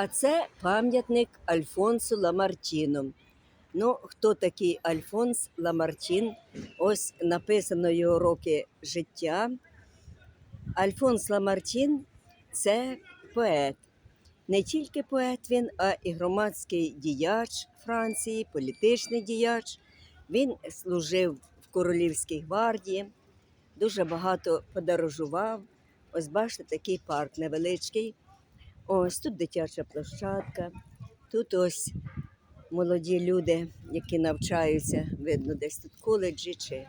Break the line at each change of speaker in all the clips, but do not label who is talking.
А це пам'ятник Альфонсу Ламартіну. Ну, хто такий Альфонс Ламартін? Ось написано його роки життя. Альфонс Ламартін це поет. Не тільки поет він, а і громадський діяч Франції, політичний діяч. Він служив в Королівській гвардії, дуже багато подорожував. Ось бачите, такий парк невеличкий. Ось тут дитяча площадка, тут ось молоді люди, які навчаються, видно, десь тут коледжі чи,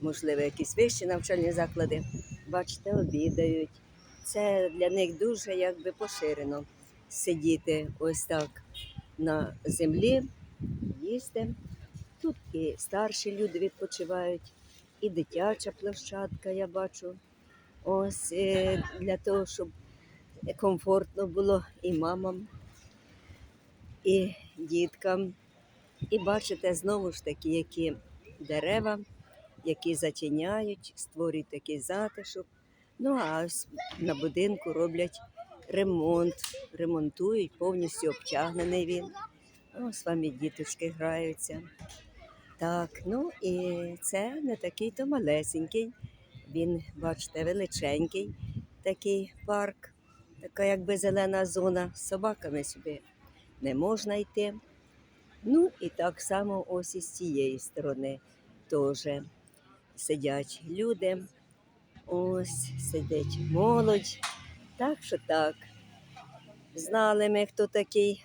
можливо, якісь вищі навчальні заклади. Бачите, обідають. Це для них дуже якби поширено сидіти ось так на землі, їсти. Тут і старші люди відпочивають, і дитяча площадка, я бачу. Ось е, для того, щоб комфортно було і мамам, і діткам. І бачите, знову ж таки, які дерева, які затіняють, створюють такий затишок. Ну а ось на будинку роблять ремонт, ремонтують, повністю обтягнений він. Ось вам і діточки граються. Так, ну і це не такий то малесенький. Він, бачите, величенький такий парк, така якби зелена зона. З собаками сюди не можна йти. Ну і так само ось із цієї сторони теж сидять люди. Ось сидить молодь. Так що так. Знали ми, хто такий